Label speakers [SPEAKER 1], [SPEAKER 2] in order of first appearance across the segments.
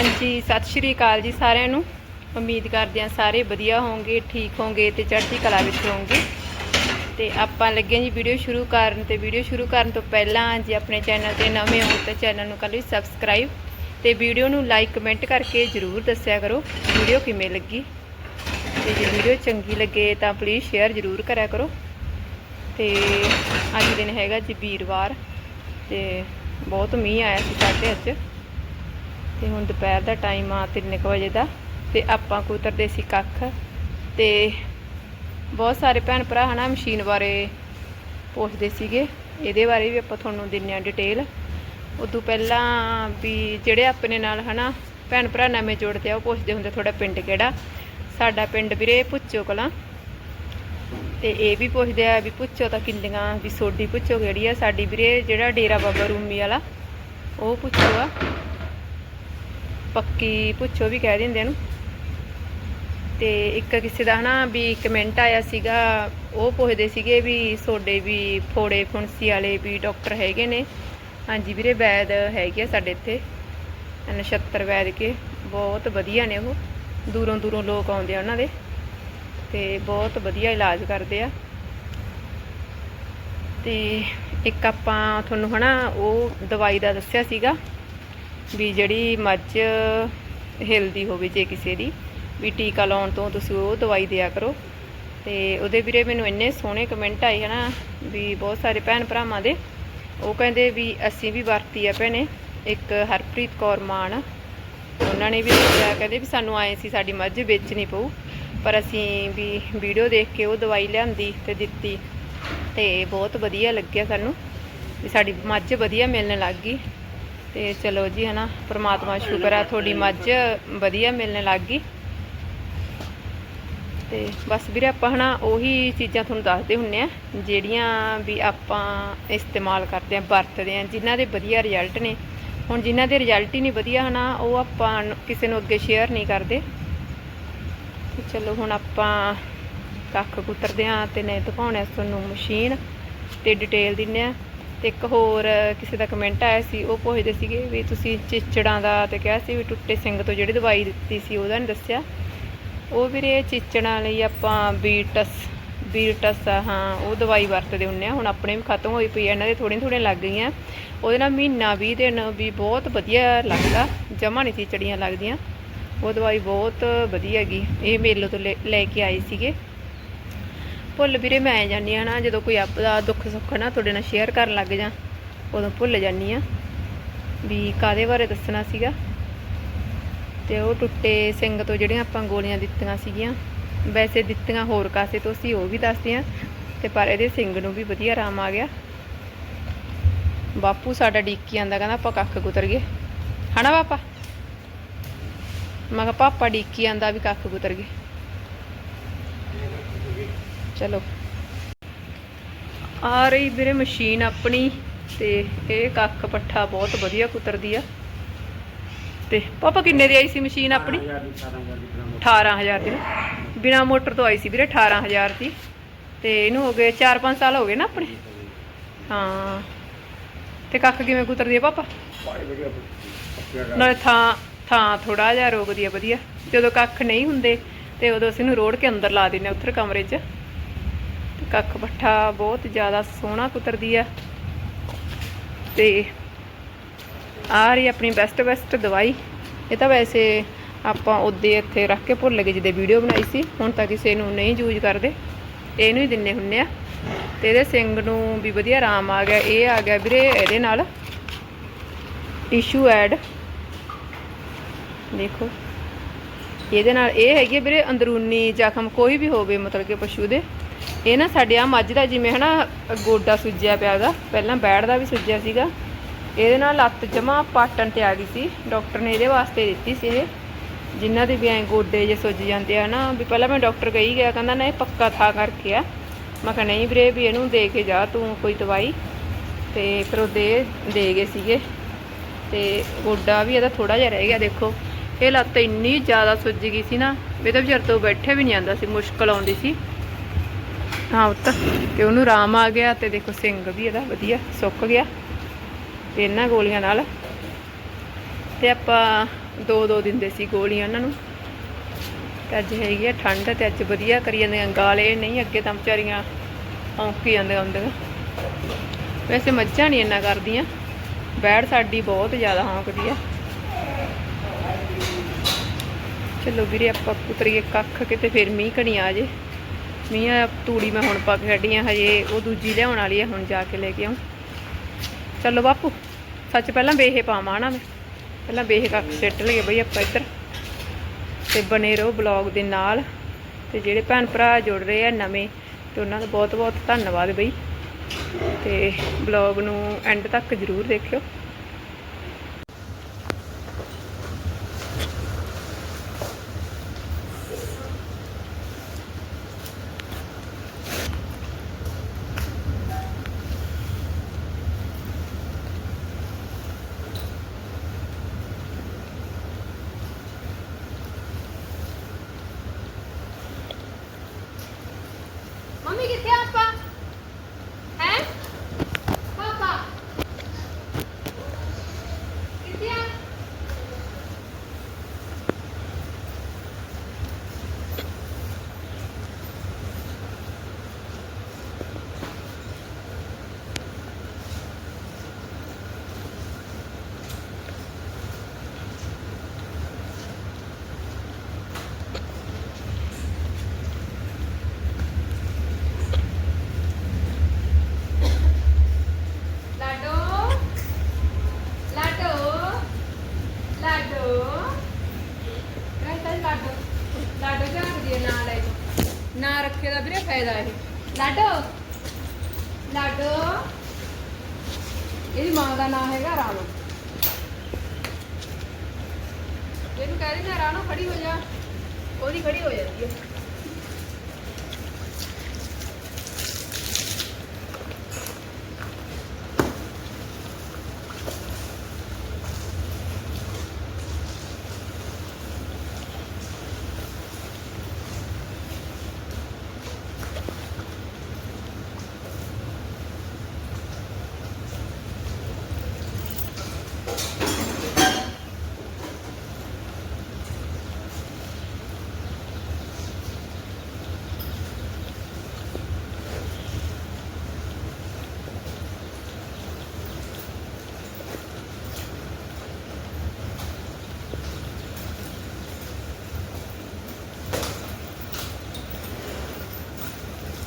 [SPEAKER 1] ਹਾਂਜੀ, ਸਤਿ ਸ਼੍ਰੀ ਅਕਾਲ ਜੀ ਸਾਰਿਆਂ ਨੂੰ। ਉਮੀਦ ਕਰਦੇ ਹਾਂ ਸਾਰੇ ਵਧੀਆ ਹੋਵੋਗੇ ਠੀਕ ਹੋਵੋਗੇ ਤੇ ਚੜ੍ਹਦੀ ਕਲਾ ਵਿੱਚ ਹੋਵੋਗੇ ਤੇ ਆਪਾਂ ਲੱਗੇ ਹਾਂ ਜੀ ਵੀਡੀਓ ਸ਼ੁਰੂ ਕਰਨ ਤੇ ਵੀਡੀਓ ਸ਼ੁਰੂ ਕਰਨ ਤੋਂ ਪਹਿਲਾਂ ਜੇ ਆਪਣੇ ਚੈਨਲ ਤੇ ਨਵੇਂ ਹੋ ਤਾਂ ਚੈਨਲ ਨੂੰ ਕਰ ਲਓ ਸਬਸਕ੍ਰਾਈਬ ਤੇ ਵੀਡੀਓ ਨੂੰ ਲਾਈਕ, ਕਮੈਂਟ ਕਰਕੇ ਜਰੂਰ ਦੱਸਿਆ ਕਰੋ ਵੀਡੀਓ ਕਿਵੇਂ ਲੱਗੀ। ਤੇ ਜੇ ਵੀਡੀਓ ਚੰਗੀ ਲੱਗੇ ਤਾਂ ਪਲੀਜ਼ ਸ਼ੇਅਰ ਜਰੂਰ ਕਰਿਆ ਕਰੋ। ਤੇ ਅੱਜ ਦਿਨ ਹੈਗਾ ਜੀ ਵੀਰਵਾਰ ਤੇ ਬਹੁਤ ਮੀਂਹ ਆਇਆ ਸੀ ਸਾਡੇ ਅੱਜ। ਤੇ ਹੁਣ ਦੁਪਹਿਰ ਦਾ ਟਾਈਮ ਆ 3 ਵਜੇ ਦਾ ਤੇ ਆਪਾਂ ਕੁਤਰਦੇ ਸੀ ਕੱਖ ਤੇ ਬਹੁਤ ਸਾਰੇ ਭੈਣ ਭਰਾ ਹਨਾ ਮਸ਼ੀਨ ਬਾਰੇ ਪੁੱਛਦੇ ਸੀਗੇ। ਇਹਦੇ ਬਾਰੇ ਵੀ ਆਪਾਂ ਤੁਹਾਨੂੰ ਦਿੰਨੇ ਆ ਡਿਟੇਲ ਉਦੋਂ ਪਹਿਲਾਂ ਵੀ ਜਿਹੜੇ ਆਪਣੇ ਨਾਲ ਹਨਾ ਭੈਣ ਭਰਾ ਨਵੇਂ ਜੁੜਦੇ ਆ, ਉਹ ਪੁੱਛਦੇ ਹੁੰਦੇ ਤੁਹਾਡਾ ਪਿੰਡ ਕਿਹੜਾ? ਸਾਡਾ ਪਿੰਡ ਵੀਰੇ ਪੁੱਚੋ ਕਲਾਂ। ਤੇ ਇਹ ਵੀ ਪੁੱਛਦੇ ਆ ਵੀ ਪੁੱਛੋ ਤਾਂ ਕਿੰਨੀਆਂ ਵੀ ਸੋਡੀ ਪੁੱਛੋ ਕਿਹੜੀ ਆ? ਸਾਡੀ ਵੀਰੇ ਜਿਹੜਾ ਡੇਰਾ ਬਾਬਾ ਰੂਮੀ ਵਾਲਾ, ਉਹ ਪੁੱਛੋ ਆ। ਪੱਕੀ ਪੁੱਛੋ ਵੀ ਕਹਿ ਦਿੰਦੇ ਨੂੰ ਤੇ ਇੱਕ ਕਿਸੇ ਦਾ ਹਨਾ ਵੀ ਕਮੈਂਟ ਆਇਆ ਸੀਗਾ, ਉਹ ਪੁੱਛਦੇ ਸੀਗੇ ਵੀ ਸੋਡੇ ਵੀ ਫੋੜੇ ਫੁੰਸੀ ਵਾਲੇ ਵੀ ਡਾਕਟਰ ਹੈਗੇ ਨੇ। ਹਾਂਜੀ ਵੀਰੇ, ਵੈਦ ਹੈਗੇ ਆ ਸਾਡੇ ਇੱਥੇ। ਨਛੱਤਰ ਵੈਦ ਕੇ, ਬਹੁਤ ਵਧੀਆ ਨੇ ਉਹ। ਦੂਰੋਂ ਦੂਰੋਂ ਲੋਕ ਆਉਂਦੇ ਆ ਉਹਨਾਂ ਦੇ। ਤੇ ਬਹੁਤ ਵਧੀਆ ਇਲਾਜ ਕਰਦੇ ਆ। ਤੇ ਇੱਕ ਆਪਾਂ ਤੁਹਾਨੂੰ ਹਨਾ ਉਹ ਦਵਾਈ ਦਾ ਦੱਸਿਆ ਸੀਗਾ। ਵੀ ਜਿਹੜੀ ਮੱਝ ਹਿਲਦੀ ਹੋਵੇ ਜੇ ਕਿਸੇ ਦੀ, ਵੀ ਟੀਕਾ ਲਾਉਣ ਤੋਂ ਤੁਸੀਂ ਉਹ ਦਵਾਈ ਦਿਆ ਕਰੋ। ਤੇ ਉਹਦੇ ਵੀਰੇ ਮੈਨੂੰ ਇੰਨੇ ਸੋਹਣੇ ਕਮੈਂਟ ਆਏ ਹਨਾ, ਵੀ ਬਹੁਤ ਸਾਰੇ ਭੈਣ ਭਰਾਵਾਂ ਦੇ। ਉਹ ਕਹਿੰਦੇ ਵੀ ਅਸੀਂ ਵੀ ਵਰਤੀ ਆ ਭੈਣੇ, ਇੱਕ ਹਰਪ੍ਰੀਤ ਕੌਰ ਮਾਨ। ਉਹਨਾਂ ਨੇ ਵੀ ਦੱਸਿਆ, ਕਹਿੰਦੇ ਵੀ ਸਾਨੂੰ ਆਏ ਸੀ ਸਾਡੀ ਮੱਝ ਵੇਚਣੀ ਪਊ, ਪਰ ਅਸੀਂ ਵੀ ਵੀਡੀਓ ਦੇਖ ਕੇ ਉਹ ਦਵਾਈ ਲਿਆਂਦੀ ਤੇ ਦਿੱਤੀ। ਤੇ ਬਹੁਤ ਵਧੀਆ ਲੱਗਿਆ ਸਾਨੂੰ, ਵੀ ਸਾਡੀ ਮੱਝ ਵਧੀਆ ਮਿਲਣ ਲੱਗ ਗਈ। ਤੇ ਚਲੋ ਜੀ ਹਨਾ, ਪ੍ਰਮਾਤਮਾ ਦਾ ਸ਼ੁਕਰ ਆ, ਤੁਹਾਡੀ ਮੱਝ ਵਧੀਆ ਮਿਲਣ ਲੱਗ ਗਈ। ਤੇ ਬਸ ਵੀਰੇ ਆਪਾਂ ਹਨਾ, ਉਹੀ ਚੀਜ਼ਾਂ ਤੁਹਾਨੂੰ ਦੱਸਦੇ ਹੁੰਨੇ ਆ, ਜਿਹੜੀਆਂ ਵੀ ਆਪਾਂ ਇਸਤੇਮਾਲ ਕਰਦੇ ਆ, ਵਰਤਦੇ ਆ, ਜਿਨ੍ਹਾਂ ਦੇ ਵਧੀਆ ਰਿਜ਼ਲਟ ਨੇ। ਹੁਣ ਜਿਨ੍ਹਾਂ ਦੇ ਰਿਜ਼ਲਟ ਹੀ ਨਹੀਂ ਵਧੀਆ ਹਨਾ, ਉਹ ਆਪਾਂ ਕਿਸੇ ਨੂੰ ਅੱਗੇ ਸ਼ੇਅਰ ਨਹੀਂ ਕਰਦੇ। ਤੇ ਚਲੋ ਹੁਣ ਆਪਾਂ ਕੱਖ ਕੁਤਰਦੇ ਆ ਤੇ ਨੇ ਦਿਖਾਉਣਾ, ਤੁਹਾਨੂੰ ਮਸ਼ੀਨ ਤੇ ਡਿਟੇਲ ਦਿੰਨੇ ਆ। ਤੇ ਇੱਕ ਹੋਰ ਕਿਸੇ ਦਾ ਕਮੈਂਟ ਆਇਆ ਸੀ ਉਹ ਪੁੱਛਦੇ ਸੀਗੇ ਵੀ ਤੁਸੀਂ ਚਿਚੜਾਂ ਦਾ ਤੇ ਕਿਹਾ ਸੀ ਵੀ ਟੁੱਟੇ ਸਿੰਘ ਤੋਂ ਜਿਹੜੀ ਦਵਾਈ ਦਿੱਤੀ ਸੀ ਉਹਦਾ ਨਹੀਂ ਦੱਸਿਆ। ਉਹ ਵੀਰੇ ਚਿਚੜਾਂ ਲਈ ਆਪਾਂ ਬੀਟਸ ਬੀਟਸ ਆ, ਹਾਂ ਉਹ ਦਵਾਈ ਵਰਤਦੇ ਹੁੰਨੇ ਆ ਹੁਣ ਆਪਣੇ ਵੀ ਖਤਮ ਹੋਈ ਪਈ ਆ ਇਹਨਾਂ ਦੇ ਥੋੜੀਆਂ ਥੋੜੀਆਂ ਲੱਗ ਗਈਆਂ। ਉਹਦੇ ਨਾਲ ਮਹੀਨਾ 20 ਦਿਨ ਵੀ ਬਹੁਤ ਵਧੀਆ ਲੱਗਦਾ ਜਮਾ ਨਹੀਂ ਚਿਚੜੀਆਂ ਲੱਗਦੀਆਂ। ਉਹ ਦਵਾਈ ਬਹੁਤ ਵਧੀਆ ਹੈਗੀ ਇਹ ਮੇਲੇ ਤੋਂ ਲੈ- ਲੈ ਕੇ ਆਏ ਸੀਗੇ। ਭੁੱਲ ਵੀਰੇ ਮੈਂ ਜਾਂਦੀ ਆ ਨਾ, ਜਦੋਂ ਕੋਈ ਆਪਦਾ ਦੁੱਖ ਸੁੱਖ ਨਾ ਤੁਹਾਡੇ ਨਾਲ ਸ਼ੇਅਰ ਕਰਨ ਲੱਗ ਜਾ, ਉਦੋਂ ਭੁੱਲ ਜਾਂਦੀ ਆ ਵੀ ਕਾਦੇ ਬਾਰੇ ਦੱਸਣਾ ਸੀਗਾ। ਤੇ ਉਹ ਟੁੱਟੇ ਸਿੰਘ ਤੋਂ ਜਿਹੜੀਆਂ ਆਪਾਂ ਗੋਲੀਆਂ ਦਿੱਤੀਆਂ ਸੀਗੀਆਂ, ਵੈਸੇ ਦਿੱਤੀਆਂ ਹੋਰ ਕਾਸੇ ਤੋਂ ਸੀ ਉਹ ਵੀ ਦੱਸਦੇ ਆ, ਤੇ ਪਰ ਇਹਦੇ ਸਿੰਘ ਨੂੰ ਵੀ ਵਧੀਆ ਆਰਾਮ ਆ ਗਿਆ। ਬਾਪੂ ਸਾਡਾ ਡੀਕੀ ਆਂਦਾ, ਕਹਿੰਦਾ ਆਪਾਂ ਕੱਖ ਕੁਤਰ ਗਏ। ਹਨਾ ਪਾਪਾ? ਮੈਂ ਕਿਹਾ, ਪਾਪਾ ਡੀਕੀ ਆਂਦਾ ਵੀ ਕੱਖ ਕੁਤਰ ਗਏ। ਚਲੋ। ਆ ਰਹੀ ਵੀਰੇ ਮਸ਼ੀਨ ਆਪਣੀ ਤੇ ਇਹ ਕੱਖ ਪੱਠਾ ਬਹੁਤ ਵਧੀਆ ਕੁਤਰਦੀ ਆ। ਤੇ ਪਾਪਾ ਕਿੰਨੇ ਦੀ ਆਈ ਸੀ ਮਸ਼ੀਨ ਆਪਣੀ? 18000 ਦੀ ਬਿਨਾ ਮੋਟਰ। ਤੋਂ ਆਈ ਸੀ ਵੀਰੇ 18000 ਦੀ। ਤੇ ਇਹਨੂੰ ਹੋ ਗਏ 4-5 ਸਾਲ ਹੋ ਗਏ ਨਾ ਆਪਣੇ? ਹਾਂ ਤੇ ਕੱਖ ਕਿਵੇਂ ਕੁਤਰਦੀ ਆ ਪਾਪਾ? ਨਾਲੇ ਥਾਂ ਥਾਂ ਥੋੜਾ ਜਿਹਾ ਰੋਕਦੀ ਆ ਵਧੀਆ। ਜਦੋਂ ਕੱਖ ਨਹੀਂ ਹੁੰਦੇ ਤੇ ਉਦੋਂ ਅਸੀਂ ਨੂੰ ਰੋੜ ਕੇ ਅੰਦਰ ਲਾ ਦਿੰਨੇ ਉੱਧਰ ਕਮਰੇ 'ਚ। ਕੱਖ ਪੱਠਾ ਬਹੁਤ ਜ਼ਿਆਦਾ ਸੋਹਣਾ ਕੁਤਰਦੀ ਆ। ਤੇ ਆ ਰਹੀ ਆਪਣੀ ਬੈਸਟ ਬੈਸਟ ਦਵਾਈ। ਇਹ ਤਾਂ ਵੈਸੇ ਆਪਾਂ ਉਹਦੇ ਇੱਥੇ ਰੱਖ ਕੇ ਭੁੱਲ ਗਏ ਜਿਹਦੇ ਵੀਡੀਓ ਬਣਾਈ ਸੀ। ਹੁਣ ਤਾਂ ਕਿਸੇ ਨੂੰ ਨਹੀਂ ਯੂਜ਼ ਕਰਦੇ। ਇਹਨੂੰ ਹੀ ਦਿੰਨੇ ਹੁੰਨੇ ਆ। ਤੇ ਇਹਦੇ ਸਿੰਗ ਨੂੰ ਵੀ ਵਧੀਆ ਆਰਾਮ ਆ ਗਿਆ। ਇਹ ਆ ਗਿਆ ਵੀਰੇ ਇਹਦੇ ਨਾਲ। ਟਿਸ਼ੂ ਐਡ ਦੇਖੋ। ਇਹਦੇ ਨਾਲ ਇਹ ਹੈਗੀ ਵੀਰੇ ਅੰਦਰੂਨੀ ਜ਼ਖਮ, ਕੋਈ ਵੀ ਹੋਵੇ ਮਤਲਬ ਕਿ ਪਸ਼ੂ ਦੇ। ਇਹ ਨਾ ਸਾਡੇ ਆ ਮੱਝ ਦਾ ਜਿਵੇਂ ਹਨਾ, ਗੋਡਾ ਸੁੱਜਿਆ ਪਿਆ ਉਹਦਾ, ਪਹਿਲਾਂ ਬੈੜ ਦਾ ਵੀ ਸੁੱਜਿਆ ਸੀਗਾ। ਇਹਦੇ ਨਾਲ ਲੱਤ ਜਮਾ ਪਾਟਣ ਤੇ ਆ ਗਈ ਸੀ। ਡਾਕਟਰ ਨੇ ਇਹਦੇ ਵਾਸਤੇ ਦਿੱਤੀ ਸੀ ਇਹ। ਜਿਨ੍ਹਾਂ ਦੇ ਵੀ ਐ ਗੋਡੇ ਜੇ ਸੁੱਜ ਜਾਂਦੇ ਆ ਨਾ, ਵੀ ਪਹਿਲਾਂ ਮੈਂ ਡਾਕਟਰ ਕਹੀ ਗਿਆ, ਕਹਿੰਦਾ ਨਾ ਇਹ ਪੱਕਾ ਥਾ ਕਰਕੇ ਆ। ਮੈਂ ਕਿਹਾ ਨਹੀਂ ਵੀਰੇ, ਵੀ ਇਹਨੂੰ ਦੇ ਕੇ ਜਾ, ਤੂੰ ਕੋਈ ਦਵਾਈ। ਤੇ ਫਿਰ ਉਹ ਦੇ ਦੇ ਗਏ ਸੀਗੇ। ਤੇ ਗੋਡਾ ਵੀ ਇਹਦਾ ਥੋੜਾ ਜਿਹਾ ਰਹਿ ਗਿਆ, ਦੇਖੋ। ਇਹ ਲੱਤ ਇੰਨੀ ਜ਼ਿਆਦਾ ਸੁੱਜ ਗਈ ਸੀ ਨਾ ਇਹ ਤਾਂ ਵਿਚਾਰ ਤੋਂ ਬੈਠੇ ਵੀ ਨਹੀਂ ਆਂਦਾ ਸੀ, ਮੁਸ਼ਕਲ ਆਉਂਦੀ ਸੀ। ਹਾਂ ਉੱਤ ਤੇ ਉਹਨੂੰ ਆਰਾਮ ਆ ਗਿਆ ਤੇ ਦੇਖੋ ਸਿੰਘ ਵੀ ਇਹਦਾ ਵਧੀਆ, ਸੁੱਕ ਗਿਆ ਤੇ ਇਹਨਾਂ ਗੋਲੀਆਂ ਨਾਲ। ਤੇ ਆਪਾਂ ਦੋ ਦੋ ਦਿੰਦੇ ਸੀ ਗੋਲੀਆਂ ਉਹਨਾਂ ਨੂੰ। ਤੇ ਅੱਜ ਹੈਗੀ ਆ ਠੰਡ ਤੇ ਅੱਜ ਵਧੀਆ ਕਰੀ ਜਾਂਦੀਆਂ ਗਾਲੇ, ਨਹੀਂ ਅੱਗੇ ਤਾਂ ਵਿਚਾਰੀਆਂ ਔਂਕੀ ਜਾਂਦੀਆਂ ਹੁੰਦੀਆਂ। ਵੈਸੇ ਮੱਝਾਂ ਨਹੀਂ ਇੰਨਾ ਕਰਦੀਆਂ, ਬੈੜ ਸਾਡੀ ਬਹੁਤ ਜ਼ਿਆਦਾ ਹੌਂਕਦੀ ਆ। ਚਲੋ ਵੀਰੇ ਆਪਾਂ ਉਤਰੀਏ ਕੱਖ ਕਿਤੇ ਫਿਰ ਮੀਂਹ ਕਣੀ ਆ ਜੇ। ਮੀਂਹ ਆ, ਤੂੜੀ ਮੈਂ ਹੁਣ ਪਾ ਕੇ ਹੱਡੀਆਂ ਹਜੇ ਉਹ ਦੂਜੀ ਲਿਆਉਣ ਵਾਲੀ ਆ, ਹੁਣ ਜਾ ਕੇ ਲੈ ਕੇ ਆਉਂ ਚਲੋ ਬਾਪੂ, ਸੱਚ ਪਹਿਲਾਂ ਵੇਹੇ ਪਾਵਾਂ ਨਾ ਮੈਂ। ਪਹਿਲਾਂ ਵੇਹੇ ਕੱਖ ਸਿੱਟ ਲਈਏ ਬਈ ਆਪਾਂ ਇੱਧਰ। ਤੇ ਬਨੇ ਰਹੋ ਬਲੌਗ ਦੇ ਨਾਲ। ਤੇ ਜਿਹੜੇ ਭੈਣ ਭਰਾ ਜੁੜ ਰਹੇ ਆ ਨਵੇਂ, ਤੇ ਉਹਨਾਂ ਦਾ ਬਹੁਤ ਬਹੁਤ ਧੰਨਵਾਦ ਬਈ। ਤੇ ਬਲੌਗ ਨੂੰ ਐਂਡ ਤੱਕ ਜ਼ਰੂਰ ਦੇਖਿਓ ਮੰਮੀ ਕਿੱਥੇ ਆ ਆਪਾਂ ਹੈ ਪਾਪਾ ਕਿੱਥੇ ਆ ਲਾਡੋ ਲਾਡੋ ਲਾਡੋ ਕਹਿੰਦਾ ਲਾਡੋ ਲਾਡੋ ਝਾਕਦੀ ਹੈ ਨਾ ਲੈ ਨਾ ਰੱਖੇ ਦਾ ਵੀਰੇ ਫਾਇਦਾ ਇਹ। ਲਾਡੋ। ਲਾਡੋ। ਇਹਦੀ ਮਾਂ ਦਾ ਨਾਮ ਹੈਗਾ ਰਾਣੋ। ਇਹਨੂੰ ਕਹਿ ਰਹੀ ਰਾਣੋ ਖੜੀ ਹੋ ਜਾ। ਉਹਦੀ ਖੜੀ ਹੋ ਜਾਂਦੀ ਹੈ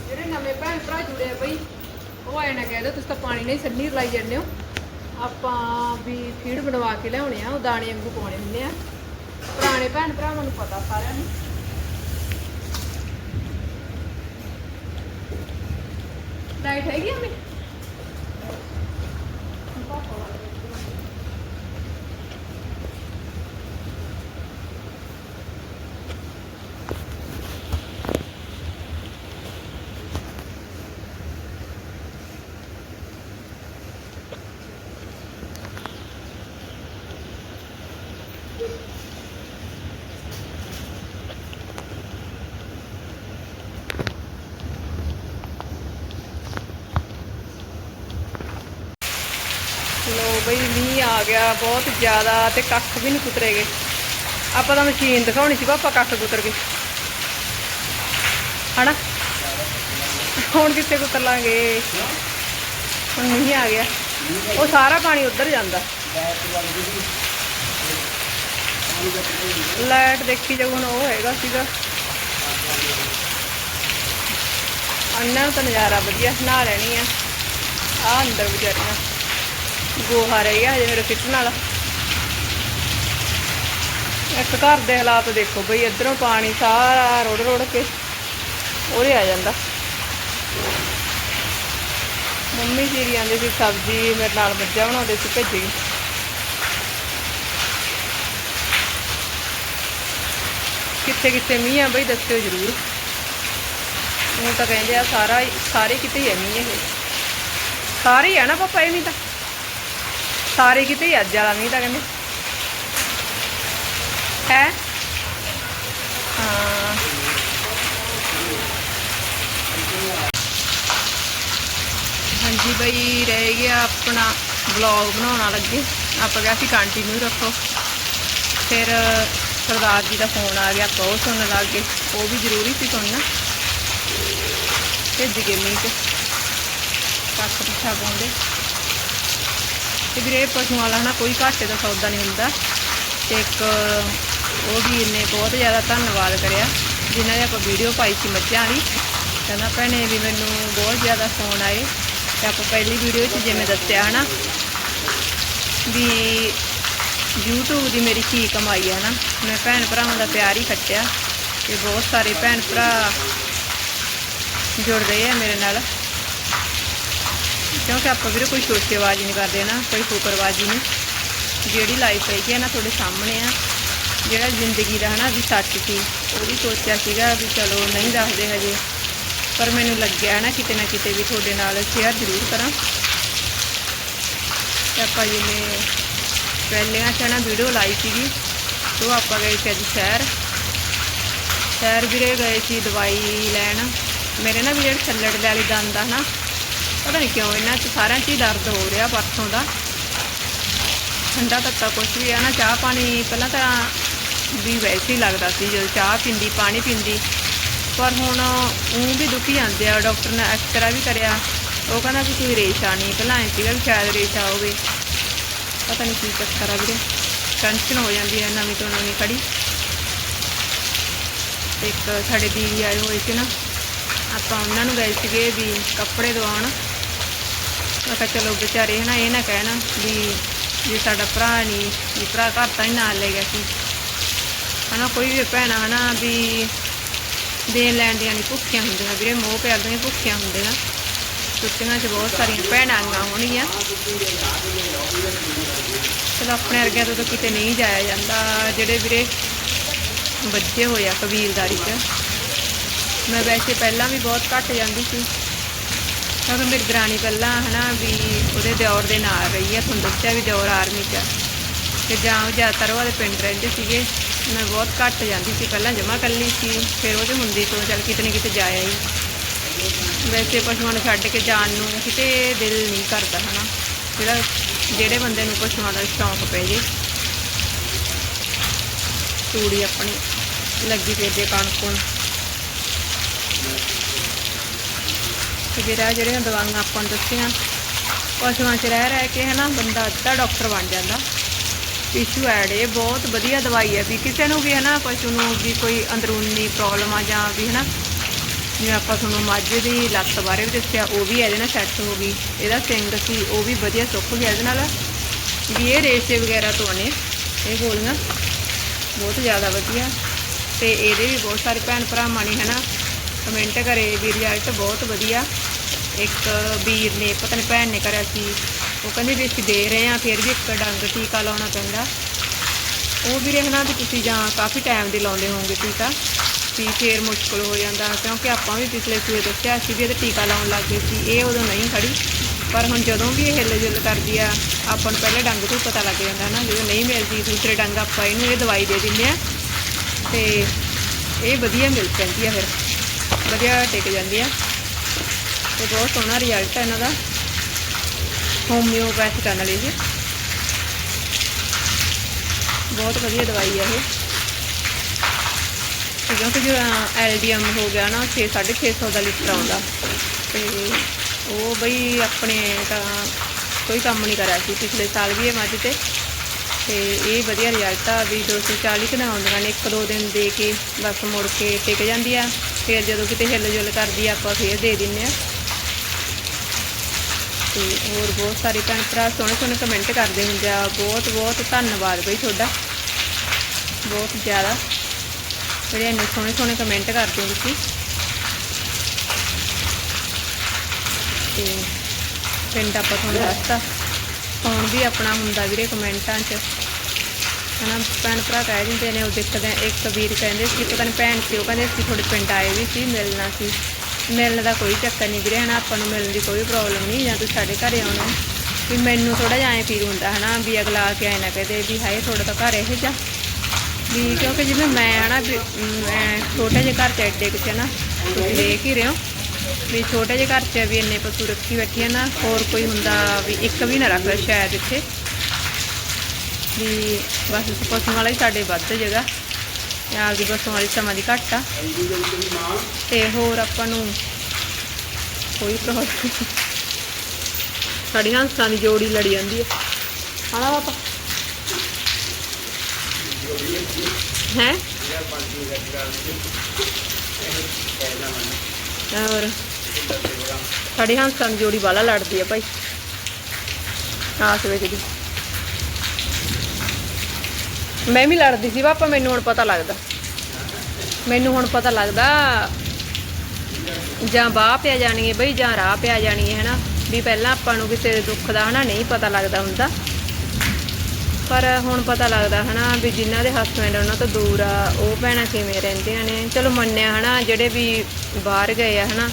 [SPEAKER 1] ਜਿਹੜੇ ਨਵੇਂ ਭੈਣ ਆ ਬਈ। ਉਹ ਐ ਨਾ ਕਹਿ ਦਿਓ, ਤੁਸੀਂ ਤਾਂ ਪਾਣੀ ਨਹੀਂ ਸੰਨੀ ਲਾਈ ਜਾਂਦੇ ਹੋ। ਆਪਾਂ ਵੀ ਫੀਡ ਬਣਵਾ ਕੇ ਲਿਆਉਣੇ ਆ, ਉਹ ਦਾਣੇ ਵਾਂਗੂ ਪਾਉਣੇ ਹੁੰਦੇ ਆ। ਪੁਰਾਣੇ ਭੈਣ ਭਰਾਵਾਂ ਨੂੰ ਪਤਾ ਸਾਰਿਆਂ ਨੂੰ। ਲਾਈਟ ਹੈਗੀ ਆ ਮੇ ਲੋ ਬਈ, ਮੀਂਹ ਆ ਗਿਆ ਬਹੁਤ ਜ਼ਿਆਦਾ ਤੇ ਕੱਖ ਵੀ ਨਹੀਂ ਕੁਤਰੇਗੇ ਆਪਾਂ ਤਾਂ ਮਸ਼ੀਨ ਦਿਖਾਉਣੀ ਸੀ ਪਾਪਾ ਕੱਖ ਕੁਤਰ ਗਏ। ਹਨਾ? ਹੁਣ ਕਿੱਥੇ ਕੁਤਰ ਲਾਂਗੇ ਹੁਣ ਮੀਂਹ ਆ ਗਿਆ। ਉਹ ਸਾਰਾ ਪਾਣੀ ਉੱਧਰ ਜਾਂਦਾ। ਲਾਈਟ ਦੇਖੀ ਜਾਊ, ਹੁਣ ਉਹ ਹੈਗਾ ਸੀਗਾ। ਅੰਨਾ ਤਾਂ ਨਜ਼ਾਰਾ ਵਧੀਆ, ਨਹਾ ਲੈਣੀ ਆ। ਆ ਅੰਦਰ ਵਿਚਾਰੀਆਂ। ਗੋਹਾ ਰਹਿ ਗਿਆ, ਹਜੇ ਮੇਰੇ ਸਿੱਟਣ ਵਾਲਾ। ਇੱਕ ਘਰ ਦੇ ਹਾਲਾਤ ਦੇਖੋ ਬਈ, ਇਧਰੋਂ ਪਾਣੀ ਸਾਰਾ ਰੋੜ ਰੋੜ ਕੇ ਉਹਦੇ ਆ ਜਾਂਦਾ। ਮੰਮੀ ਜੀ ਆਂਦੇ ਸੀ, ਸਬਜ਼ੀ ਮੇਰੇ ਨਾਲ ਮੱਝਾਂ ਬਣਾਉਂਦੇ ਸੀ, ਭੇਜੀ। ਕਿੱਥੇ ਕਿੱਥੇ ਮੀਂਹ ਆ ਬਈ, ਦੱਸਿਓ ਜਰੂਰ। ਉਹ ਤਾਂ ਕਹਿੰਦੇ ਆ, ਸਾਰਾ ਹੀ- ਸਾਰੇ ਕਿਤੇ ਹੀ ਆ ਮੀਂਹ ਇਹ। ਸਾਰੇ ਹੀ ਆ ਨਾ ਪਾਪਾ, ਇਹ ਮੀਂਹ ਤਾਂ। ਸਾਰੇ ਕਿਤੇ ਹੀ ਅੱਜ ਵਾਲਾ ਮੀਂਹ ਤਾਂ ਕਹਿੰਦੇ। ਹੈ? ਹਾਂ। ਹਾਂਜੀ ਬਈ, ਰਹਿ ਗਿਆ ਆਪਣਾ ਵਲੌਗ ਬਣਾਉਣਾ ਲੱਗੇ ਆਪਾਂ ਕਿਹਾ ਸੀ ਕੰਟੀਨਿਊ ਰੱਖੋ। ਫਿਰ ਸਰਦਾਰ ਜੀ ਦਾ ਫੋਨ ਆ ਗਿਆ, ਆਪਾਂ ਉਹ ਸੁਣਨ ਲੱਗ ਗਏ। ਉਹ ਵੀ ਜ਼ਰੂਰੀ ਸੀ ਸੁਣਨਾ। ਭੇਜ ਗਏ ਮੀਂਹ ਚ ਕੱਖ ਪਿੱਛਾ ਪਾਉਂਦੇ। ਤੇ ਵੀਰੇ ਪਸ਼ੂਆਂ ਵਾਲਾ ਨਾ ਕੋਈ ਘਾਟੇ ਦਾ ਸੌਦਾ ਨਹੀਂ ਹੁੰਦਾ। ਤੇ ਇੱਕ ਉਹ ਵੀ ਨੇ ਬਹੁਤ ਜ਼ਿਆਦਾ ਧੰਨਵਾਦ ਕਰਿਆ, ਜਿਨ੍ਹਾਂ ਨੇ ਆਪਾਂ ਵੀਡੀਓ ਪਾਈ ਸੀ ਮੱਝਾਂ ਵਾਲੀ। ਕਹਿੰਦਾ, ਭੈਣੇ ਵੀ ਮੈਨੂੰ ਬਹੁਤ ਜ਼ਿਆਦਾ ਫੋਨ ਆਏ, ਤੇ ਆਪਾਂ ਪਹਿਲੀ ਵੀਡੀਓ 'ਚ ਜਿਵੇਂ ਦੱਸਿਆ ਹਨਾ ਵੀ YouTube ਦੀ ਮੇਰੀ ਕੀ ਕਮਾਈ ਹੈ ਨਾ ਮੈਂ ਭੈਣ ਭਰਾਵਾਂ ਦਾ ਪਿਆਰ ਹੀ ਖੱਟਿਆ, ਤੇ ਬਹੁਤ ਸਾਰੇ ਭੈਣ ਭਰਾ ਜੁੜ ਰਹੇ ਆ ਮੇਰੇ ਨਾਲ। ਕਿਉਂਕਿ ਆਪਾਂ ਵੀਰੇ ਕੋਈ ਸ਼ੋਸ਼ੇਬਾਜ਼ੀ ਨਹੀਂ ਕਰਦੇ ਨਾ, ਕੋਈ ਫੋਕਰਬਾਜ਼ੀ ਨਹੀਂ। ਜਿਹੜੀ ਲਾਈਫ ਹੈਗੀ ਹੈ ਨਾ, ਤੁਹਾਡੇ ਸਾਹਮਣੇ ਆ। ਜਿਹੜਾ ਜ਼ਿੰਦਗੀ ਦਾ ਹਨਾ, ਵੀ ਸੱਚ ਸੀ, ਉਹ ਵੀ ਸੋਚਿਆ ਸੀਗਾ ਵੀ ਚਲੋ ਨਹੀਂ ਦੱਸਦੇ ਹਜੇ। ਪਰ ਮੈਨੂੰ ਲੱਗਿਆ ਨਾ ਕਿਤੇ ਨਾ ਕਿਤੇ ਵੀ ਤੁਹਾਡੇ ਨਾਲ ਸ਼ੇਅਰ ਜ਼ਰੂਰ ਕਰਾਂ। ਤੇ ਆਪਾਂ ਜਿਵੇਂ ਪਹਿਲਿਆਂ ਚ ਨਾ ਵੀਡੀਓ ਲਾਈ ਸੀਗੀ, ਉਹ ਆਪਾਂ ਗਏ ਸੀ ਅੱਜ ਸ਼ਹਿਰ। ਸ਼ਹਿਰ ਵੀਰੇ ਗਏ ਸੀ ਦਵਾਈ ਲੈਣ। ਮੇਰੇ ਨਾ ਵੀ ਜਿਹੜੇ ਛੱਲੜ ਦੇ ਵਾਲੀ ਦੰਦ ਆ ਨਾ ਪਤਾ ਨਹੀਂ ਕਿਉਂ ਇਹਨਾਂ 'ਚ ਸਾਰਿਆਂ 'ਚ ਹੀ ਦਰਦ ਹੋ ਰਿਹਾ ਪਰਸੋਂ ਦਾ। ਠੰਡਾ ਤੱਤਾ ਕੁਝ ਵੀ ਆ ਨਾ, ਚਾਹ ਪਾਣੀ ਪਹਿਲਾਂ ਤਾਂ ਵੀ ਵੈਸੇ ਹੀ ਲੱਗਦਾ ਸੀ, ਜਦੋਂ ਚਾਹ ਪੀਂਦੀ, ਪਾਣੀ ਪੀਂਦੀ। ਪਰ ਹੁਣ ਉਹ ਵੀ ਦੁਖੀ ਜਾਂਦੇ ਆ, ਡਾਕਟਰ ਨੇ ਐਕਸਰਾ ਵੀ ਕਰਿਆ। ਉਹ ਕਹਿੰਦਾ ਵੀ ਕੋਈ ਰੇਸ਼ਾ ਨਹੀਂ ਪਹਿਲਾਂ ਐਂ ਸੀਗਾ ਵੀ ਸ਼ਾਇਦ ਰੇਸ਼ਾ ਹੋਵੇ। ਪਤਾ ਨਹੀਂ ਕੀ ਚੱਕਰ ਆ ਵੀਰੇ। ਟੈਨਸ਼ਨ ਹੋ ਜਾਂਦੀ ਹੈ ਨਵੀਂ ਤੋਂ ਨਵੀਂ ਕੜੀ ਇੱਕ ਸਾਡੇ ਦੀਦੀ ਆਏ ਹੋਏ ਸੀ ਨਾ, ਆਪਾਂ ਉਹਨਾਂ ਨੂੰ ਗਏ ਸੀਗੇ ਵੀ ਕੱਪੜੇ ਦਵਾਉਣ। ਮੈਂ ਕਿਹਾ ਚਲੋ ਵਿਚਾਰੇ ਹਨਾ ਇਹ ਨਾ ਕਹਿਣ ਵੀ ਜੇ ਸਾਡਾ ਭਰਾ ਨਹੀਂ ਵੀ ਭਰਾ ਘਰ ਤਾਂ ਹੀ ਨਾਲ ਲੈ ਗਿਆ ਸੀ। ਹਨਾ ਕੋਈ ਵੀ ਭੈਣਾ ਹਨਾ ਵੀ ਦੇਣ ਲੈਣ ਦੀਆਂ ਨਹੀਂ ਭੁੱਖੀਆਂ ਹੁੰਦੀਆਂ, ਵੀਰੇ ਮੋਹ ਪਿਆਰ ਦੀਆਂ ਭੁੱਖੀਆਂ ਹੁੰਦੀਆਂ। ਸੁੱਤੀਆਂ 'ਚ ਬਹੁਤ ਸਾਰੀਆਂ ਭੈਣਾਂ ਆਈਆਂ ਹੋਣਗੀਆਂ। ਚਲੋ ਆਪਣੇ ਵਰਗਿਆਂ ਤੋਂ ਤਾਂ ਕਿਤੇ ਨਹੀਂ ਜਾਇਆ ਜਾਂਦਾ, ਜਿਹੜੇ ਵੀਰੇ ਵੱਜੇ ਹੋਏ ਆ ਕਬੀਲਦਾਰੀ 'ਚ। ਮੈਂ ਵੈਸੇ ਪਹਿਲਾਂ ਵੀ ਬਹੁਤ ਘੱਟ ਜਾਂਦੀ ਸੀ। ਕਿਉਂਕਿ ਮੇਰੀ ਦਰਾਣੀ ਪਹਿਲਾਂ ਹਨਾ ਵੀ ਉਹਦੇ ਦਿਓਰ ਦੇ ਨਾਲ ਰਹੀ ਆ, ਤੁਹਾਨੂੰ ਦੱਸਿਆ ਵੀ ਦਿਓਰ ਆਰਮੀ 'ਚ ਆ। ਤੇ ਜਾਂ ਉਹ ਜ਼ਿਆਦਾਤਰ ਉਹਦੇ ਪਿੰਡ ਰਹਿੰਦੇ ਸੀਗੇ। ਮੈਂ ਬਹੁਤ ਘੱਟ ਜਾਂਦੀ ਸੀ, ਪਹਿਲਾਂ ਜਮਾ ਕੱਲੀ ਸੀ, ਫਿਰ ਉਹਦੇ ਹੁੰਦੀ ਤੋਂ ਚੱਲ ਕਿਤੇ ਨਾ ਕਿਤੇ ਜਾਇਆ ਹੀ ਵੈਸੇ ਪਸ਼ੂਆਂ ਨੂੰ ਛੱਡ ਕੇ ਜਾਣ ਨੂੰ ਕਿਤੇ ਦਿਲ ਨਹੀਂ ਕਰਦਾ ਹਨਾ। ਜਿਹੜਾ, ਜਿਹੜੇ ਬੰਦੇ ਨੂੰ ਪਸ਼ੂਆਂ ਦਾ ਸ਼ੌਂਕ ਪੈ ਜੇ। ਤੂੜੀ ਆਪਣੀ ਲੱਗੀ ਪਈ ਦੇ ਕਣਕ ਨੂੰ ਤੇ ਜਿਹੜਾ ਜਿਹੜੀਆਂ ਦਵਾਈਆਂ ਆਪਾਂ ਨੂੰ ਦੱਸੀਆਂ। ਪਸ਼ੂਆਂ 'ਚ ਰਹਿ ਰਹਿ ਕੇ ਹਨਾ ਬੰਦਾ ਅੱਧਾ ਡਾਕਟਰ ਬਣ ਜਾਂਦਾ। ਟਿਸ਼ੂ ਐਡ ਇਹ ਬਹੁਤ ਵਧੀਆ ਦਵਾਈ ਹੈ ਵੀ ਕਿਸੇ ਨੂੰ ਵੀ ਹਨਾ ਪਸ਼ੂ ਨੂੰ ਵੀ ਕੋਈ ਅੰਦਰੂਨੀ ਪ੍ਰੋਬਲਮ ਆ ਜਾਂ ਵੀ ਹਨਾ, ਜਿਵੇਂ ਆਪਾਂ ਤੁਹਾਨੂੰ ਮੱਝ ਦੀ ਲੱਤ ਬਾਰੇ ਵੀ ਦੱਸਿਆ, ਉਹ ਵੀ ਇਹਦੇ ਨਾਲ ਸੈੱਟ ਹੋ ਗਈ। ਇਹਦਾ ਸਿੰਗ ਸੀ, ਉਹ ਵੀ ਵਧੀਆ ਸੁੱਕ ਗਿਆ ਇਹਦੇ ਨਾਲ। ਵੀ ਇਹ ਰੇਸ਼ੇ ਵਗੈਰਾ ਤੋਂ ਨੇ, ਇਹ ਗੋਲੀਆਂ ਬਹੁਤ ਜ਼ਿਆਦਾ ਵਧੀਆ। ਤੇ ਇਹਦੇ ਵੀ ਬਹੁਤ ਸਾਰੇ ਭੈਣ ਭਰਾਵਾਂ ਨੇ ਹਨਾ ਕਮੈਂਟ ਕਰੇ, ਵੀ ਰਿਜ਼ਲਟ ਬਹੁਤ ਵਧੀਆ। ਇੱਕ ਵੀਰ ਨੇ, ਪਤਾ ਨਹੀਂ ਭੈਣ ਨੇ ਕਰਿਆ ਸੀ ਉਹ ਕਹਿੰਦੇ ਵੀ ਅਸੀਂ ਦੇ ਰਹੇ ਹਾਂ, ਫਿਰ ਵੀ ਇੱਕ ਡੰਗ ਟੀਕਾ ਲਾਉਣਾ ਪੈਂਦਾ। ਉਹ ਵੀਰੇ ਹਨਾ ਵੀ ਤੁਸੀਂ ਜਾਂ ਕਾਫੀ ਟਾਈਮ ਦੇ ਲਾਉਂਦੇ ਹੋਵੋਗੇ ਟੀਕਾ, ਵੀ ਫੇਰ ਮੁਸ਼ਕਲ ਹੋ ਜਾਂਦਾ। ਕਿਉਂਕਿ ਆਪਾਂ ਵੀ ਪਿਛਲੇ ਸੂਏ ਦੱਸਿਆ ਸੀ ਵੀ ਇਹਦੇ ਟੀਕਾ ਲਾਉਣ ਲੱਗ ਗਏ ਸੀ, ਇਹ ਉਦੋਂ ਨਹੀਂ ਖੜੀ। ਪਰ ਹੁਣ ਜਦੋਂ ਵੀ ਇਹ ਹਿੱਲ ਜੁਲ ਕਰਦੀ ਆ, ਆਪਾਂ ਨੂੰ ਪਹਿਲੇ ਡੰਗ ਤੋਂ ਹੀ ਪਤਾ ਲੱਗ ਜਾਂਦਾ ਨਾ, ਜਦੋਂ ਨਹੀਂ ਮਿਲਦੀ ਦੂਸਰੇ ਡੰਗ ਆਪਾਂ ਇਹਨੂੰ ਇਹ ਦਵਾਈ ਦੇ ਦਿੰਦੇ ਆ ਤੇ ਇਹ ਵਧੀਆ ਮਿਲ ਜਾਂਦੀ ਆ ਫਿਰ। ਵਧੀਆ ਟਿਕ ਜਾਂਦੀ ਆ। ਤੇ ਬਹੁਤ ਸੋਹਣਾ ਰਿਜ਼ਲਟ ਹੈ ਇਹਨਾਂ ਦਾ। ਹੋਮਿਓਪੈਥਿਕ ਨਾਲ ਇਹ ਬਹੁਤ ਵਧੀਆ ਦਵਾਈ ਆ ਇਹ। ਕਿਉਂਕਿ ਜੋ ਐਲਡੀਐਮ ਹੋ ਗਿਆ ਨਾ 6 650 ਦਾ ਲੀਟਰ ਆਉਂਦਾ। ਤੇ ਉਹ ਬਈ ਆਪਣੇ ਤਾਂ ਕੋਈ ਕੰਮ ਨਹੀਂ ਕਰਿਆ ਸੀ। ਪਿਛਲੇ ਸਾਲ ਵੀ ਇਹ ਮੱਝ ਤੇ। ਤੇ ਇਹ ਵਧੀਆ ਰਿਜ਼ਲਟ ਆ ਵੀ 240 ਕੁ ਦਿਨ ਆਉਂਦੀਆਂ ਨੇ। ਇੱਕ ਦੋ ਦਿਨ ਦੇ ਕੇ ਬਸ ਮੁੜ ਕੇ ਟਿਕ ਜਾਂਦੀ ਆ। ਫਿਰ ਜਦੋਂ ਕਿਤੇ ਹਿੱਲ ਜੁਲ ਕਰਦੀ ਆ, ਆਪਾਂ ਫੇਰ ਦੇ ਦਿੰਨੇ ਆ। ਤੇ ਹੋਰ ਬਹੁਤ ਸਾਰੇ ਭੈਣ ਭਰਾ ਸੋਹਣੇ ਸੋਹਣੇ ਕਮੈਂਟ ਕਰਦੇ ਹੁੰਦੇ ਆ। ਬਹੁਤ ਬਹੁਤ ਧੰਨਵਾਦ ਬਈ ਤੁਹਾਡਾ। ਬਹੁਤ ਜ਼ਿਆਦਾ। ਜਿਹੜੇ ਇੰਨੇ ਸੋਹਣੇ ਸੋਹਣੇ ਕਮੈਂਟ ਕਰਦੇ ਹੋ ਤੁਸੀਂ। ਤੇ ਪਿੰਡ ਆਪਾਂ ਤੁਹਾਨੂੰ ਦੱਸਤਾ। ਫੋਨ ਵੀ ਆਪਣਾ ਹੁੰਦਾ ਵੀਰੇ ਕਮੈਂਟਾਂ 'ਚ। ਹਨਾ ਭੈਣ ਭਰਾ ਕਹਿ ਦਿੰਦੇ ਨੇ ਉਹ ਦੇਖਦੇ ਆ, ਇੱਕ ਵੀਰ ਕਹਿੰਦੇ ਸੀ ਪਤਾ ਨਹੀਂ ਭੈਣ ਸੀ ਉਹ ਕਹਿੰਦੇ ਸੀ ਤੁਹਾਡੇ ਪਿੰਡ ਆਏ ਵੀ ਸੀ ਮਿਲਣਾ ਸੀ। ਮਿਲਣ ਦਾ ਕੋਈ ਚੱਕਰ ਨਹੀਂ ਵੀਰੇ, ਹਨਾ, ਆਪਾਂ ਨੂੰ ਮਿਲਣ ਦੀ ਕੋਈ ਪ੍ਰੋਬਲਮ ਨਹੀਂ, ਜਾਂ ਤੁਸੀਂ ਸਾਡੇ ਘਰੇ ਆਉਣਾ ਵੀ ਮੈਨੂੰ ਥੋੜਾ ਜਿਹਾ ਐਂ ਫੀਲ ਹੁੰਦਾ, ਹਨਾ, ਵੀ ਅਗਲਾ ਆ ਕੇ ਆਏ ਨਾ ਕਹਦੇ ਵੀ ਹਾਏ, ਤੁਹਾਡਾ ਤਾਂ ਘਰ ਇਹੋ ਜਿਹਾ। ਵੀ ਕਿਉਂਕਿ ਜਿਵੇਂ ਮੈਂ, ਹਨਾ, ਵੀ ਮੈਂ ਛੋਟੇ ਜਿਹੇ ਘਰ ਚ ਐਡੇ ਕੁਛ ਨਾ ਤੁਸੀਂ ਦੇਖ ਹੀ ਰਹੇ ਹੋ, ਵੀ ਛੋਟੇ ਜਿਹੇ ਘਰ ਚ ਵੀ ਇੰਨੇ ਪਸ਼ੂ ਰੱਖੀ ਬੈਠੀ ਆ ਨਾ, ਹੋਰ ਕੋਈ ਹੁੰਦਾ ਵੀ ਇੱਕ ਵੀ ਨਾ ਰੱਖਦਾ ਸ਼ਾਇਦ ਇੱਥੇ। ਵੀ ਬਸ ਪਸ਼ੂਆਂ ਵਾਲਾ ਹੀ ਸਾਡੇ ਵੱਧ ਜਗ੍ਹਾ। ਤੇ ਆਪਦੀ ਪਸ਼ੂਆਂ ਵਾਲੀ ਸਮਾਂ ਦੀ ਘੱਟ। ਆ ਤੇ ਹੋਰ ਆਪਾਂ ਨੂੰ ਕੋਈ ਪ੍ਰੋਬਲਮ ਸਾਡੀ ਹੰਸਾਂ ਦੀ ਜੋੜੀ ਲੜੀ ਜਾਂਦੀ ਹੈ। ਹਾਂ ਪਾਪਾ ਹੈ? ਹੋਰ? ਸਾਡੀ ਹੰਸਾਂ ਦੀ ਜੋੜੀ ਵਾਲਾ ਲੜਦੀ ਆ ਭਾਈ। ਆਸ ਵੇਖਦੀ। ਮੈਂ ਵੀ ਲੜਦੀ ਸੀ, ਪਾਪਾ ਮੈਨੂੰ ਹੁਣ ਪਤਾ ਲੱਗਦਾ। ਮੈਨੂੰ ਹੁਣ ਪਤਾ ਲੱਗਦਾ, ਜਾਂ ਬਾਹ ਪਿਆ ਜਾਣੀ ਹੈ ਬਈ, ਜਾਂ ਰਾਹ ਪਿਆ ਜਾਣੀ ਹੈ, ਹਨਾ? ਵੀ ਪਹਿਲਾਂ ਆਪਾਂ ਨੂੰ ਕਿਸੇ ਦੇ ਦੁੱਖ ਦਾ, ਹਨਾ, ਨਹੀਂ ਪਤਾ ਲੱਗਦਾ ਹੁੰਦਾ। ਪਰ ਹੁਣ ਪਤਾ ਲੱਗਦਾ, ਹਨਾ, ਵੀ ਜਿਨ੍ਹਾਂ ਦੇ ਹਸਬੈਂਡ ਉਹਨਾਂ ਤੋਂ ਦੂਰ ਆ, ਉਹ ਭੈਣਾਂ ਕਿਵੇਂ ਰਹਿੰਦੀਆਂ ਨੇ? ਚਲੋ ਮੰਨਿਆ, ਹਨਾ, ਜਿਹੜੇ ਵੀ ਬਾਹਰ ਗਏ ਆ, ਹਨਾ,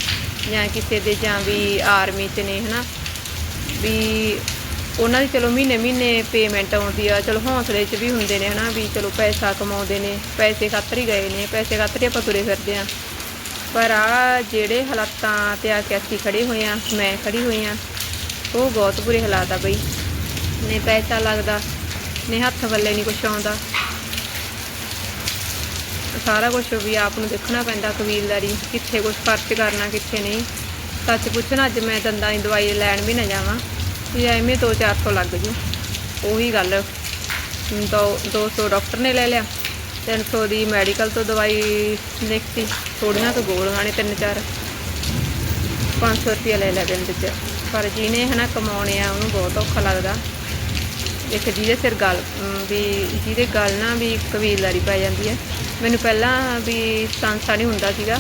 [SPEAKER 1] ਜਾਂ ਕਿਸੇ ਦੇ, ਜਾਂ ਵੀ ਆਰਮੀ 'ਚ ਨੇ, ਹਨਾ, ਵੀ ਉਹਨਾਂ ਦੀ ਚਲੋ ਮਹੀਨੇ ਮਹੀਨੇ ਪੇਮੈਂਟ ਆਉਂਦੀ ਆ। ਚਲੋ ਹੌਸਲੇ 'ਚ ਵੀ ਹੁੰਦੇ ਨੇ ਹਨਾ ਵੀ ਚਲੋ ਪੈਸਾ ਕਮਾਉਂਦੇ ਨੇ, ਪੈਸੇ ਖਾਤਰ ਹੀ ਗਏ ਨੇ, ਪੈਸੇ ਖਾਤਰ ਹੀ ਆਪਾਂ ਤੁਰੇ ਫਿਰਦੇ ਆ। ਪਰ ਆ ਜਿਹੜੇ ਹਾਲਾਤਾਂ ਤੇ ਆ ਕੇ ਅਸੀਂ ਖੜੇ ਹੋਏ ਆ, ਮੈਂ ਖੜੀ ਹੋਈ ਆ, ਉਹ ਬਹੁਤ ਬੁਰੇ ਹਾਲਾਤ ਆ ਬਈ। ਨੇ ਪੈਸਾ ਲੱਗਦਾ, ਨੇ ਹੱਥ ਵੱਲੇ ਨਹੀਂ ਕੁਛ ਆਉਂਦਾ। ਸਾਰਾ ਕੁਝ ਵੀ ਆਪ ਨੂੰ ਦੇਖਣਾ ਪੈਂਦਾ ਕਬੀਲਦਾਰੀ, ਕਿੱਥੇ ਕੁਝ ਖਰਚ ਕਰਨਾ, ਕਿੱਥੇ ਨਹੀਂ। ਸੱਚ ਪੁੱਛਣਾ, ਅੱਜ ਮੈਂ ਦੰਦਾਂ ਦੀ ਦਵਾਈ ਲੈਣ ਵੀ ਨਾ ਜਾਵਾਂ। ਵੀ ਐਵੇਂ 2-400 ਲੱਗ ਜੂ। ਉਹੀ ਗੱਲ। ਦੋ 200 ਡਾਕਟਰ ਨੇ ਲੈ ਲਿਆ। 300 ਦੀ ਮੈਡੀਕਲ ਤੋਂ ਦਵਾਈ ਲਿਖਤੀ ਥੋੜੀਆਂ ਤੋਂ ਗੋਲੀਆਂ ਨੇ ਤਿੰਨ ਚਾਰ। 500 ਰੁਪਏ ਲੈ ਲਿਆ ਦਿਨ 'ਚ ਪਰ ਜਿਹਨੇ ਹਨਾ ਕਮਾਉਣੇ ਆ, ਉਹਨੂੰ ਬਹੁਤ ਔਖਾ ਲੱਗਦਾ। ਇੱਕ ਜਿਹਦੇ ਸਿਰ ਗੱਲ ਵੀ ਜਿਹਦੇ ਗੱਲ ਨਾ ਵੀ ਕਬੀਲਦਾਰੀ ਪੈ ਜਾਂਦੀ ਹੈ। ਮੈਨੂੰ ਪਹਿਲਾਂ ਵੀ ਸੰਸਾ ਨਹੀਂ ਹੁੰਦਾ ਸੀਗਾ।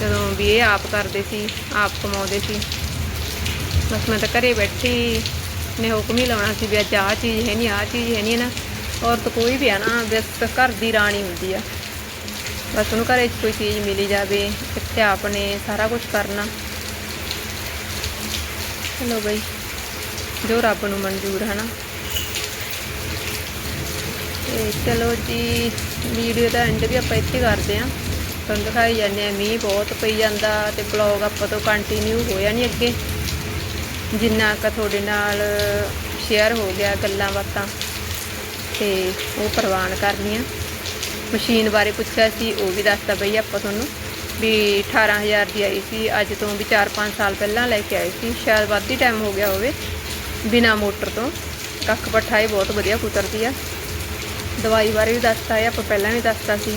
[SPEAKER 1] ਜਦੋਂ ਵੀ ਇਹ ਆਪ ਕਰਦੇ ਸੀ, ਆਪ ਕਮਾਉਂਦੇ ਸੀ। ਬਸ ਮੈਂ ਤਾਂ ਘਰੇ ਬੈਠੀ ਨੇ ਹੁਕਮ ਹੀ ਲਾਉਣਾ ਸੀ ਵੀ ਅੱਜ ਆਹ ਚੀਜ਼ ਹੈ ਨਹੀਂ, ਆਹ ਚੀਜ਼ ਹੈ ਨਹੀਂ ਨਾ। ਔਰਤ ਕੋਈ ਵੀ ਆ ਨਾ ਬਸ ਘਰ ਦੀ ਰਾਣੀ ਹੁੰਦੀ ਆ। ਬਸ ਉਹਨੂੰ ਘਰੇ ਕੋਈ ਚੀਜ਼ ਮਿਲੀ ਜਾਵੇ, ਇੱਥੇ ਆਪਣੇ ਸਾਰਾ ਕੁਝ ਕਰਨਾ। ਚਲੋ ਬਈ, ਜੋ ਰੱਬ ਨੂੰ ਮਨਜ਼ੂਰ ਹੈ ਨਾ ਤੇ ਚਲੋ ਜੀ ਵੀਡੀਓ ਦਾ ਐਂਡ ਵੀ ਆਪਾਂ ਇੱਥੇ ਕਰਦੇ ਆਂ। ਤੁਹਾਨੂੰ ਦਿਖਾਈ ਜਾਂਦੇ ਆ, ਮੀਂਹ ਬਹੁਤ ਪਈ ਜਾਂਦਾ ਤੇ ਬਲੌਗ ਆਪਾਂ ਤੋਂ ਕੰਟੀਨਿਊ ਹੋਇਆ ਨਹੀਂ ਅੱਗੇ। ਜਿੰਨਾ ਕ ਤੁਹਾਡੇ ਨਾਲ ਸ਼ੇਅਰ ਹੋ ਗਿਆ ਗੱਲਾਂ ਬਾਤਾਂ, ਤੇ ਉਹ ਪ੍ਰਵਾਨ ਕਰਨੀਆਂ ਮਸ਼ੀਨ ਬਾਰੇ ਪੁੱਛਿਆ ਸੀ, ਉਹ ਵੀ ਦੱਸਦਾ ਬਈ ਆਪਾਂ ਤੁਹਾਨੂੰ ਵੀ 18000 ਦੀ ਆਈ ਸੀ, ਅੱਜ ਤੋਂ ਵੀ 4-5 ਸਾਲ ਪਹਿਲਾਂ ਲੈ ਕੇ ਆਏ ਸੀ। ਸ਼ਾਇਦ ਵੱਧ ਹੀ ਟਾਈਮ ਹੋ ਗਿਆ ਹੋਵੇ, ਬਿਨਾ ਮੋਟਰ ਤੋਂ। ਕੱਖ ਪੱਠਾ ਇਹ ਬਹੁਤ ਵਧੀਆ ਕੁਤਰਦੀ ਆ। ਦਵਾਈ ਬਾਰੇ ਵੀ ਦੱਸਤਾ ਹੈ, ਆਪਾਂ ਪਹਿਲਾਂ ਵੀ ਦੱਸਤਾ ਸੀ।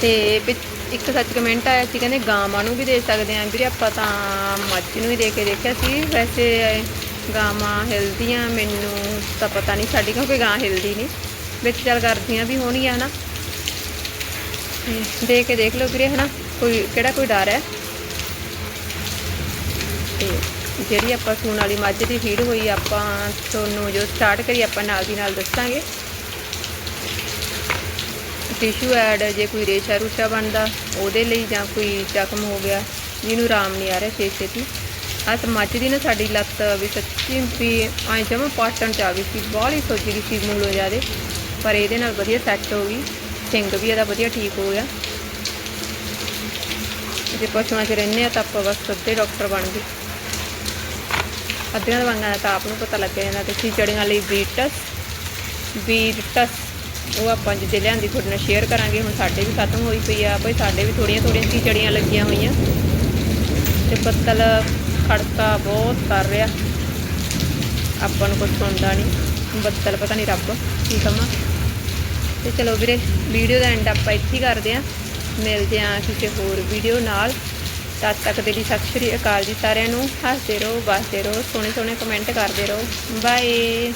[SPEAKER 1] ਤੇ ਵਿੱਚ ਇੱਕ ਸੱਚ ਕਮੈਂਟ ਆਇਆ ਸੀ, ਕਹਿੰਦੇ ਗਾਵਾਂ ਨੂੰ ਵੀ ਦੇ ਸਕਦੇ ਆਂ ਵੀਰੇ ਆਪਾਂ ਤਾਂ ਮੱਝ ਨੂੰ ਹੀ ਦੇ ਕੇ ਦੇਖਿਆ ਸੀ। ਵੈਸੇ ਗਾਵਾਂ ਹਿਲਦੀਆਂ ਮੈਨੂੰ ਤਾਂ ਪਤਾ ਨਹੀਂ ਸਾਡੀ, ਕਿਉਂਕਿ ਗਾਂ ਹਿਲਦੀ ਨਹੀਂ। ਵਿੱਚ ਚੱਲ ਕਰਦੀਆਂ ਵੀ ਹੋਣਗੀਆਂ ਹਨਾ। ਤੇ ਦੇ ਕੇ ਦੇਖ ਲਓ ਵੀਰੇ ਹਨਾ, ਕੋਈ ਕਿਹੜਾ ਕੋਈ ਡਰ ਹੈ। ਤੇ ਜਿਹੜੀ ਆਪਾਂ ਸੂਣ ਵਾਲੀ ਮੱਝ ਦੀ ਫੀਡ ਹੋਈ, ਆਪਾਂ ਤੁਹਾਨੂੰ ਜੋ ਸਟਾਰਟ ਕਰੀ, ਆਪਾਂ ਨਾਲ ਦੀ ਨਾਲ ਦੱਸਾਂਗੇ। ਟਿਸ਼ੂ ਐਡ ਜੇ ਕੋਈ ਰੇਸ਼ਾ ਰੂਸ਼ਾ ਬਣਦਾ, ਉਹਦੇ ਲਈ ਜਾਂ ਕੋਈ ਜ਼ਖਮ ਹੋ ਗਿਆ, ਜਿਹਨੂੰ ਆਰਾਮ ਨਹੀਂ ਆ ਰਿਹਾ ਛੇ ਛੇਤੀ। ਆਹ ਤਾਂ ਮੱਝ ਦੀ ਨਾ ਸਾਡੀ ਲੱਤ ਵੀ ਸੱਚੀ ਵੀ ਐਂ ਜਮਾ ਪਾਟਣ ਚ ਆ ਗਈ ਸੀ, ਬਾਹਲੀ ਸੋਚੀ ਗਈ ਸੀ ਮੂਲੋਂ ਜ਼ਿਆਦੇ। ਪਰ ਇਹਦੇ ਨਾਲ ਵਧੀਆ ਸੈੱਟ ਹੋ ਗਈ ਸਿੰਗ ਵੀ ਇਹਦਾ ਵਧੀਆ ਠੀਕ ਹੋ ਗਿਆ। ਜੇ ਪਸ਼ੂਆਂ 'ਚ ਰਹਿੰਦੇ ਆ ਤਾਂ ਆਪਾਂ ਬਸ ਅੱਧੇ ਡਾਕਟਰ ਬਣ ਗਏ। ਅੱਧੀਆਂ ਦਵਾਈਆਂ ਦਾ ਤਾਂ ਆਪ ਨੂੰ ਪਤਾ ਲੱਗ ਜਾਂਦਾ ਤੇ ਚੀਚੜੀਆਂ ਲਈ ਬੀਟਸ ਬੀਟਸ ਉਹ ਆਪਾਂ ਜਿੱਦੇ ਲਿਆਂਦੀ ਤੁਹਾਡੇ ਨਾਲ ਸ਼ੇਅਰ ਕਰਾਂਗੇ, ਹੁਣ ਸਾਡੇ ਵੀ ਖਤਮ ਹੋਈ ਪਈ ਆ। ਭਾਈ, ਸਾਡੇ ਵੀ ਥੋੜੀਆਂ ਥੋੜੀਆਂ ਚੀਚੜੀਆਂ ਲੱਗੀਆਂ ਹੋਈਆਂ। ਤੇ ਬੱਦਲ ਖੜਕਾ ਬਹੁਤ ਕਰ ਰਿਹਾ। ਆਪਾਂ ਨੂੰ ਕੁਝ ਸੁਣਦਾ ਨਹੀਂ ਬੱਦਲ ਪਤਾ ਨਹੀਂ ਰੱਬ ਕੀ ਕਮਾ ਤੇ ਚਲੋ ਵੀਰੇ ਵੀਡੀਓ ਦਾ ਐਂਡ ਆਪਾਂ ਇੱਥੇ ਹੀ ਕਰਦੇ ਆਂ ਮਿਲਦੇ ਆਂ ਕਿਸੇ ਹੋਰ ਵੀਡੀਓ ਨਾਲ। ਤਦ ਤੱਕ ਦੇ ਲਈ ਸਤਿ ਸ਼੍ਰੀ ਅਕਾਲ ਜੀ ਸਾਰਿਆਂ ਨੂੰ। ਹੱਸਦੇ ਰਹੋ ਵਸਦੇ ਰਹੋ, ਸੋਹਣੇ ਸੋਹਣੇ ਕਮੈਂਟ ਕਰਦੇ ਰਹੋ। ਬਾਏ